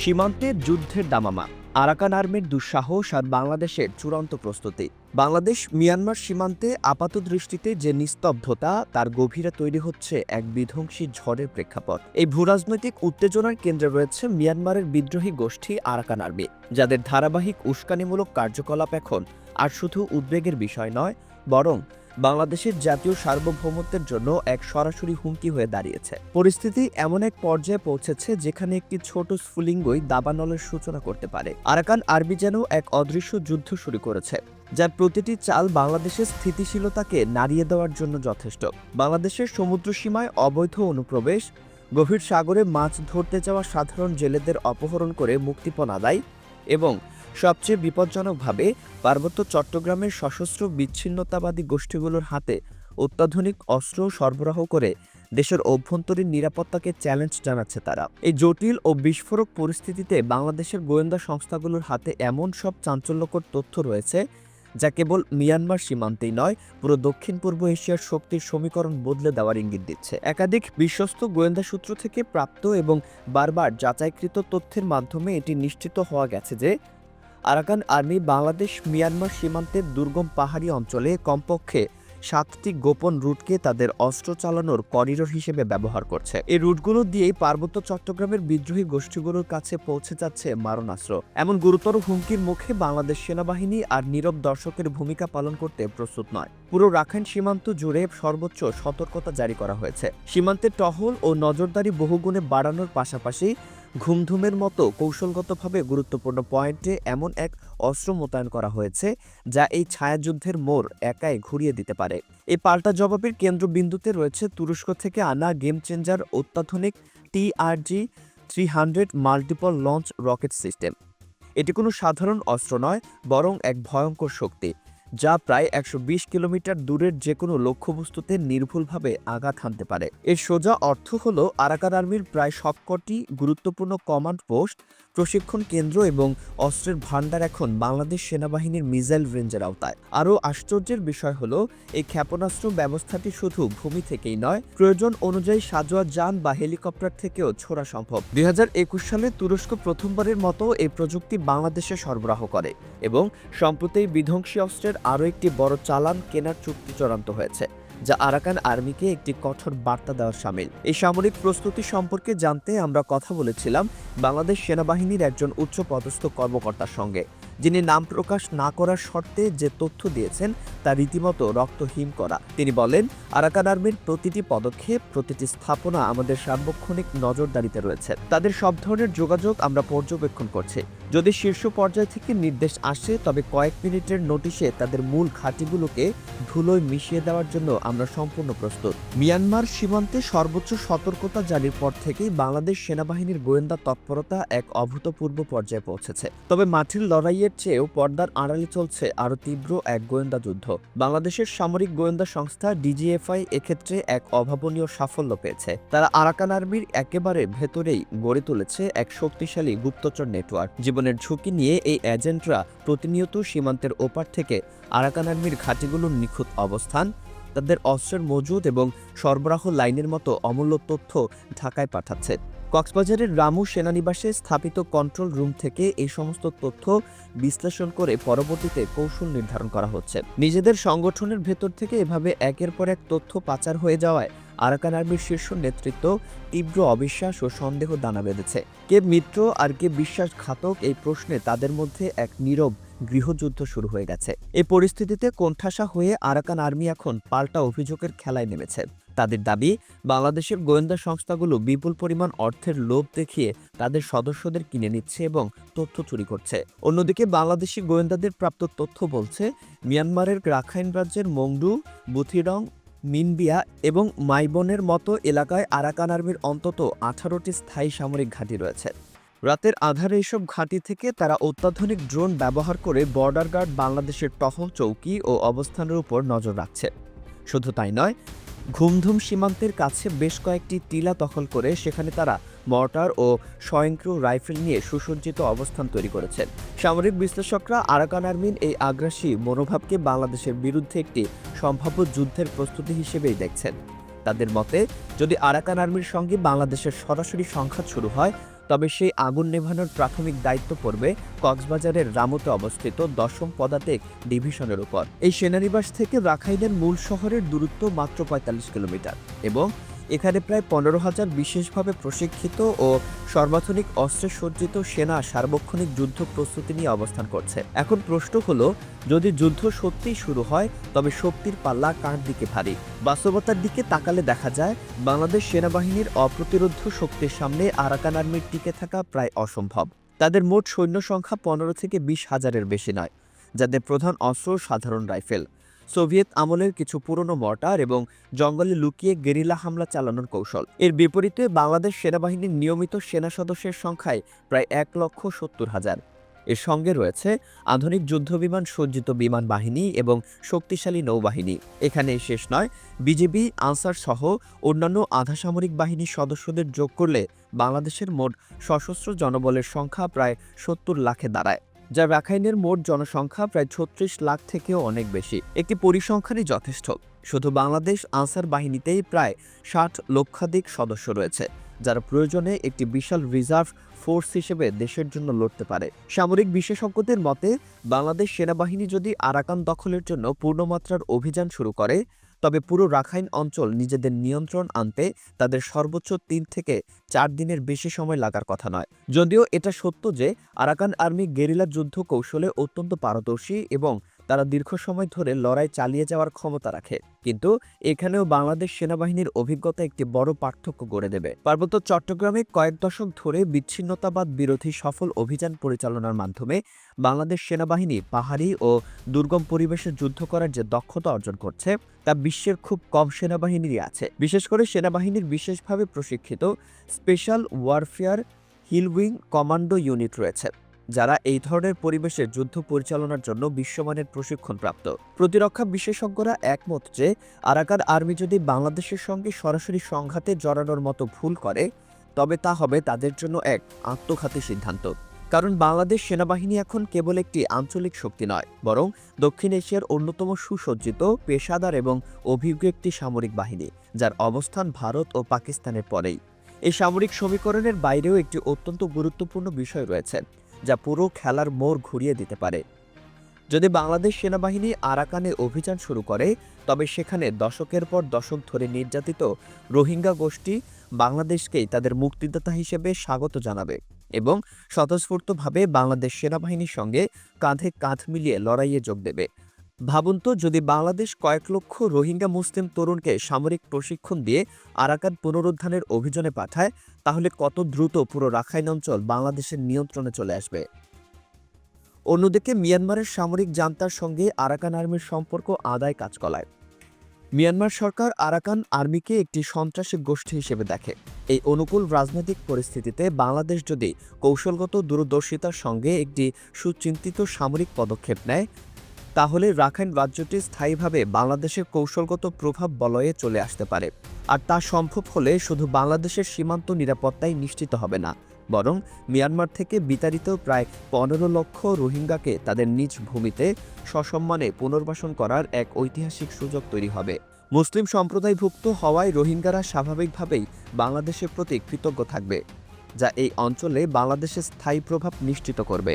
সীমান্তে যুদ্ধের দামামা। আরাকান আর্মির দুঃসাহস আর বাংলাদেশের চূড়ান্ত প্রস্তুতি। বাংলাদেশ মিয়ানমার সীমান্তে আপাত দৃষ্টিতে যে নিস্তব্ধতা, তার গভীরে তৈরি হচ্ছে এক বিধ্বংসী ঝড়ের প্রেক্ষাপট। এই ভূরাজনৈতিক উত্তেজনার কেন্দ্রে রয়েছে মিয়ানমারের বিদ্রোহী গোষ্ঠী আরাকান আর্মি, যাদের ধারাবাহিক উস্কানিমূলক কার্যকলাপ এখন আর শুধু উদ্বেগের বিষয় নয়, বরং বাংলাদেশের জাতীয় সার্বভৌমত্বের জন্য এক সরাসরি হুমকি হয়ে দাঁড়িয়েছে। পরিস্থিতি এমন এক পর্যায়ে পৌঁছেছে যেখানে একটি ছোট স্ফুলিঙ্গই দাবানলের সূচনা করতে পারে। আরাকান আরবি যেন এক অদৃশ্য যুদ্ধ শুরু করেছে যার প্রতিটি চাল বাংলাদেশের স্থিতিশীলতাকে নাড়িয়ে দেওয়ার জন্য যথেষ্ট। বাংলাদেশের সমুদ্র সীমায় অবৈধ অনুপ্রবেশ, গভীর সাগরে মাছ ধরতে যাওয়া সাধারণ জেলেদের অপহরণ করে মুক্তিপণ আদায় এবং সবচেয়ে বিপজ্জনকভাবে পার্বত্য চট্টগ্রামের সশস্ত্র বিচ্ছিন্নতাবাদী গোষ্ঠীগুলোর হাতে অত্যাধুনিক অস্ত্র সরবরাহ করে দেশের অভ্যন্তরীণ নিরাপত্তাকে চ্যালেঞ্জ জানাচ্ছে তারা। এই জটিল ও বিস্ফোরক পরিস্থিতিতে বাংলাদেশের গোয়েন্দা সংস্থাগুলোর হাতে এমন সব চাঞ্চল্যকর তথ্য রয়েছে যা কেবল মিয়ানমার সীমান্তেই নয়, পুরো দক্ষিণ পূর্ব এশিয়ার শক্তির সমীকরণ বদলে দেওয়ার ইঙ্গিত দিচ্ছে। একাধিক বিশ্বস্ত গোয়েন্দা সূত্র থেকে প্রাপ্ত এবং বারবার যাচাইকৃত তথ্যের মাধ্যমে এটি নিশ্চিত হওয়া গেছে যে আরাকান আর্মি বাংলাদেশ মিয়ানমার সীমান্তের দুর্গম পাহাড়ি অঞ্চলে কমপক্ষে সাতটি গোপন রুটকে তাদের অস্ত্র চালানোর করিডোর হিসেবে ব্যবহার করছে। এই রুটগুলো দিয়েই পার্বত্য চট্টগ্রামের বিদ্রোহী গোষ্ঠীগুলোর কাছে পৌঁছে যাচ্ছে মারণাস্ত্র। এমন গুরুতর হুমকির মুখে বাংলাদেশ সেনাবাহিনী আর নীরব দর্শকের ভূমিকা পালন করতে প্রস্তুত নয়। পুরো রাখাইন সীমান্ত জুড়ে সর্বোচ্চ সতর্কতা জারি করা হয়েছে। সীমান্তে টহল ও নজরদারি বহুগুণে বাড়ানোর পাশাপাশি ঘুমধুমের মতো কৌশলগতভাবে গুরুত্বপূর্ণ পয়েন্টে এমন এক অস্ত্র মোতায়েন করা হয়েছে, যা এই ছায়াযুদ্ধের মোড় একাই ঘুরিয়ে দিতে পারে। এই পাল্টা জবাবের কেন্দ্রবিন্দুতে রয়েছে তুরস্ক থেকে আনা গেম চেঞ্জার অত্যাধুনিক TRG three hundred multiple launch rocket system. এটি কোনো সাধারণ অস্ত্র নয়, বরং এক ভয়ঙ্কর শক্তি। যা প্রায় একশো বিশ কিলোমিটার দূরের যে কোনো লক্ষ্যবস্তুতে নির্ভুলভাবে আঘাত হানতে পারে। এর সোজা অর্থ হল আরাকান আর্মির প্রায় সবকটি গুরুত্বপূর্ণ কমান্ড পোস্ট, প্রশিক্ষণ কেন্দ্র এবং অস্ত্রের ভাণ্ডার এখন বাংলাদেশ সেনাবাহিনীর মিসাইল রেঞ্জের আওতায়। আরও আশ্চর্যের বিষয় হলো, এই ক্ষেপণাস্ত্র ব্যবস্থাটি শুধু ভূমি থেকেই নয়, প্রয়োজন অনুযায়ী সাজোয়া যান বা হেলিকপ্টার থেকেও ছোড়া সম্ভব। দুই হাজার একুশ সালে তুরস্ক প্রথমবারের মতো এই প্রযুক্তি বাংলাদেশে সরবরাহ করে এবং সম্প্রতি বিধ্বংসী অস্ত্রের আরও একটি বড় চালান কেনার চুক্তি চূড়ান্ত হয়েছে, যা আরাকান আর্মিকে একটি কঠোর বার্তা দেওয়ার সামিল। এই সামরিক প্রস্তুতি সম্পর্কে জানতে আমরা কথা বলেছিলাম বাংলাদেশ সেনাবাহিনীর একজন উচ্চ পদস্থ কর্মকর্তার সঙ্গে। যিনি নাম প্রকাশ না করার শর্তে যে তথ্য দিয়েছেন, তা রীতিমতো রক্তহীন করা। তিনি বলেন, আরাকান আর্মির প্রতিটি পদক্ষেপ, প্রতিটি স্থাপনা আমাদের সার্বক্ষণিক নজরদারিতে রয়েছে। তাদের সব ধরনের যোগাযোগ আমরা পর্যবেক্ষণ করছি। যদি শীর্ষ পর্যায় থেকে নির্দেশ আসে, তবে কয়েক মিনিটের নোটিশে তাদের মূল ঘাঁটিগুলোকে ধুলোয় মিশিয়ে দেওয়ার জন্য আমরা সম্পূর্ণ প্রস্তুত। মিয়ানমার সীমান্তে সর্বোচ্চ সতর্কতা জারির পর থেকেই বাংলাদেশ সেনাবাহিনীর গোয়েন্দা তৎপরতা এক অভূতপূর্ব পর্যায়ে পৌঁছেছে। তবে মাটির লড়াইয়ের চেয়েও পর্দার আড়ালে চলছে আরও তীব্র এক গোয়েন্দা যুদ্ধ। বাংলাদেশের সামরিক গোয়েন্দা সংস্থা ডিজিএফআই এক্ষেত্রে এক অভাবনীয় সাফল্য পেয়েছে। তারা আরাকান আর্মির একেবারে ভেতরেই গড়ে তুলেছে এক শক্তিশালী গুপ্তচর নেটওয়ার্ক। জীবনের ঝুঁকি নিয়ে এই এজেন্টরা প্রতিনিয়ত সীমান্তের ওপার থেকে আরাকান আর্মির ঘাঁটিগুলোর নিখুঁত অবস্থান, তাদের অস্ত্রের মজুদ এবং সরবরাহ লাইনের মতো অমূল্য তথ্য ঢাকায় পাঠাচ্ছে। কক্সবাজারের রামু সেনানিবাসে স্থাপিত কন্ট্রোল রুম থেকে এই সমস্ত তথ্য বিশ্লেষণ করে পরবর্তীতে কৌশল নির্ধারণ করা হচ্ছে। নিজেদের সংগঠনের ভেতর থেকে এভাবে একের পর এক তথ্য পাচার হয়ে যাওয়ায় আরাকান আর্মির শীর্ষ নেতৃত্ব তীব্র অবিশ্বাস ও সন্দেহ দানা বেঁধেছে। কে মিত্র আর কে বিশ্বাসঘাতক এই প্রশ্নে তাদের মধ্যে এক নীরব গৃহযুদ্ধ শুরু হয়ে গেছে। এই পরিস্থিতিতে কোণঠাসা হয়ে আরাকান আর্মি এখন পাল্টা অভিযোগের খেলায় নেমেছে। তাদের দাবি, বাংলাদেশের গোয়েন্দা সংস্থাগুলো বিপুল পরিমাণ অর্থের লোভ দেখিয়ে তাদের সদস্যদের কিনে নিচ্ছে এবং তথ্য চুরি করছে। অন্যদিকে বাংলাদেশি গোয়েন্দাদের প্রাপ্ত তথ্য বলছে, মিয়ানমারের রাখাইন রাজ্যের মংডু, বুথিরং, মিনবিয়া এবং মাইবনের মতো এলাকায় আরাকান আর্মির অন্তত আঠারোটি স্থায়ী সামরিক ঘাঁটি রয়েছে। রাতের আধারে এসব ঘাঁটি থেকে তারা অত্যাধুনিক ড্রোন ব্যবহার করে বর্ডার গার্ড বাংলাদেশের টহল চৌকি ও অবস্থানের উপর নজর রাখছে। শুধু তাই নয় ঘুমধুম সীমান্তের কাছে বেশ কয়েকটি টিলা দখল করে সেখানে তারা মর্টার ও স্বয়ংক্রিয় রাইফেল নিয়ে সুসজ্জিত অবস্থান তৈরি করেছেন। সামরিক বিশ্লেষকরা আরাকান আর্মির এই আগ্রাসী মনোভাবকে বাংলাদেশের বিরুদ্ধে একটি সম্ভাব্য যুদ্ধের প্রস্তুতি হিসেবেই দেখছেন। তাদের মতে, যদি আরাকান আর্মির সঙ্গে বাংলাদেশের সরাসরি সংঘাত শুরু হয় তবে সেই আগুন নেভানোর প্রাথমিক দায়িত্ব পড়বে কক্সবাজারের রামুতে অবস্থিত দশম পদাতিক ডিভিশনের উপর। এই সেনানিবাস থেকে রাখাইনের মূল শহরের দূরত্ব মাত্র পঁয়তাল্লিশ কিলোমিটার এবং এখানে প্রায় পনেরো হাজার বিশেষভাবে প্রশিক্ষিত ও সর্বাধুনিক অস্ত্রে সজ্জিত সেনা সার্বক্ষণিক যুদ্ধ প্রস্তুতি নিয়ে অবস্থান করছে। এখন প্রশ্ন হলো, যদি যুদ্ধ সত্যিই শুরু হয়, তবে শক্তির পাল্লা কার দিকে ভারী? বাস্তবতার দিকে তাকালে দেখা যায়, বাংলাদেশ সেনাবাহিনীর অপ্রতিরোধ শক্তির সামনে আরাকান আর্মির টিকে থাকা প্রায় অসম্ভব। তাদের মোট সৈন্য সংখ্যা পনেরো থেকে বিশ হাজারের বেশি নয়, যাদের প্রধান অস্ত্র সাধারণ রাইফেল। সোভিয়েত আমলের কিছু পুরনো মর্টার এবং জঙ্গলে লুকিয়ে গেরিলা হামলা চালানোর কৌশল। এর বিপরীতে বাংলাদেশ সেনাবাহিনীর নিয়মিত সেনা সদস্যের সংখ্যায় প্রায় এক লক্ষ সত্তর হাজার। এর সঙ্গে রয়েছে আধুনিক যুদ্ধবিমান সজ্জিত বিমান বাহিনী এবং শক্তিশালী নৌবাহিনী। এখানে শেষ নয় বিজেপি আনসার সহ অন্যান্য আধাসামরিক বাহিনীর সদস্যদের যোগ করলে বাংলাদেশের মোট সশস্ত্র জনবলের সংখ্যা প্রায় সত্তর লাখে দাঁড়ায়। যা রাখাইনের মোট জনসংখ্যা প্রায় ছত্রিশ লাখ থেকেও অনেক বেশি। একটি পরিসংখ্যানই যথেষ্ট। শুধু বাংলাদেশ আনসার বাহিনীতেই প্রায় ষাট লক্ষাধিক সদস্য রয়েছে, যারা প্রয়োজনে একটি বিশাল রিজার্ভ ফোর্স হিসেবে দেশের জন্য লড়তে পারে। সামরিক বিশেষজ্ঞদের মতে, বাংলাদেশ সেনাবাহিনী যদি আরাকান দখলের জন্য পূর্ণমাত্রার অভিযান শুরু করে তবে পুরো রাখাইন অঞ্চল নিজেদের নিয়ন্ত্রণ আনতে তাদের সর্বোচ্চ তিন থেকে চার দিনের বেশি সময় লাগার কথা নয়। যদিও এটা সত্য যে আরাকান আর্মি গেরিলা যুদ্ধ কৌশলে অত্যন্ত পারদর্শী এবং তারা দীর্ঘ সময় ধরে লড়াই চালিয়ে যাওয়ার ক্ষমতা রাখে। কিন্তু এখানেও বাংলাদেশ সেনাবাহিনীর অভিজ্ঞতা একটি বড় পার্থক্য গড়ে দেবে। পার্বত্য চট্টগ্রামে কয়েক দশক ধরে বিচ্ছিন্নতাবাদ বিরোধী সফল অভিযান পরিচালনার মাধ্যমে বাংলাদেশ সেনাবাহিনী পাহাড়ি ও দুর্গম পরিবেশে যুদ্ধ করার যে দক্ষতা অর্জন করছে, তা বিশ্বের খুব কম সেনাবাহিনীরই আছে। বিশেষ করে সেনাবাহিনীর বিশেষভাবে প্রশিক্ষিত special warfare hill wing commando unit রয়েছে। যারা এই ধরনের পরিবেশে যুদ্ধ পরিচালনার জন্য বিশ্বমানের প্রশিক্ষণপ্রাপ্ত। প্রতিরক্ষা বিশেষজ্ঞরা একমত যে আরাকান আর্মি যদি বাংলাদেশের সঙ্গে সরাসরি সংঘাতে জড়ানোর মতো ভুল করে, তবে তা হবে তাদের জন্য এক আত্মঘাতী সিদ্ধান্ত। কারণ বাংলাদেশ সেনাবাহিনী এখন কেবল একটি আঞ্চলিক শক্তি নয়, বরং দক্ষিণ এশিয়ার অন্যতম সুসজ্জিত, পেশাদার এবং অভিজ্ঞ একটি সামরিক বাহিনী, যার অবস্থান ভারত ও পাকিস্তানের পরেই। এই সামরিক সমীকরণের বাইরেও একটি অত্যন্ত গুরুত্বপূর্ণ বিষয় রয়েছে। যা পুরো খেলার মোড় ঘুরিয়ে দিতে পারে। যদি বাংলাদেশ সেনাবাহিনী আরাকানে অভিযান শুরু করে, তবে সেখানে দশকের পর দশক ধরে নির্যাতিত রোহিঙ্গা গোষ্ঠী বাংলাদেশকেই তাদের মুক্তিদাতা হিসেবে স্বাগত জানাবে এবং স্বতঃস্ফূর্তভাবে বাংলাদেশ সেনাবাহিনীর সঙ্গে কাঁধে কাঁধ মিলিয়ে লড়াইয়ে যোগ দেবে। ভাবুন তো, যদি বাংলাদেশ কয়েক লক্ষ রোহিঙ্গা মুসলিম তরুণকে সামরিক প্রশিক্ষণ দিয়ে আরাকান পুনরুদ্ধারের অভিযানে পাঠায়, তাহলে কত দ্রুত পুরো রাখাইন অঞ্চল বাংলাদেশের নিয়ন্ত্রণে চলে আসবে? অন্যদিকে মিয়ানমারের সামরিক জান্তার সঙ্গে আরাকান আর্মির সম্পর্ক আদায় কাজ কলায় মিয়ানমার সরকার আরাকান আর্মিকে একটি সন্ত্রাসী গোষ্ঠী হিসেবে দেখে। এই অনুকূল রাজনৈতিক পরিস্থিতিতে বাংলাদেশ যদি কৌশলগত দূরদর্শিতার সঙ্গে একটি সুচিন্তিত সামরিক পদক্ষেপ নেয় তাহলে রাখাইন রাজ্যটি স্থায়ীভাবে বাংলাদেশের কৌশলগত প্রভাব বলয়ে চলে আসতে পারে। আর তা সম্ভব হলে শুধু বাংলাদেশের সীমান্ত নিরাপত্তাই নিশ্চিত হবে না, বরং মিয়ানমার থেকে বিতাড়িত প্রায় পনেরো লক্ষ রোহিঙ্গাকে তাদের নিজ ভূমিতে সসম্মানে পুনর্বাসন করার এক ঐতিহাসিক সুযোগ তৈরি হবে। মুসলিম সম্প্রদায়ভুক্ত হওয়ায় রোহিঙ্গারা স্বাভাবিকভাবেই বাংলাদেশের প্রতি কৃতজ্ঞ থাকবে, যা এই অঞ্চলে বাংলাদেশের স্থায়ী প্রভাব নিশ্চিত করবে।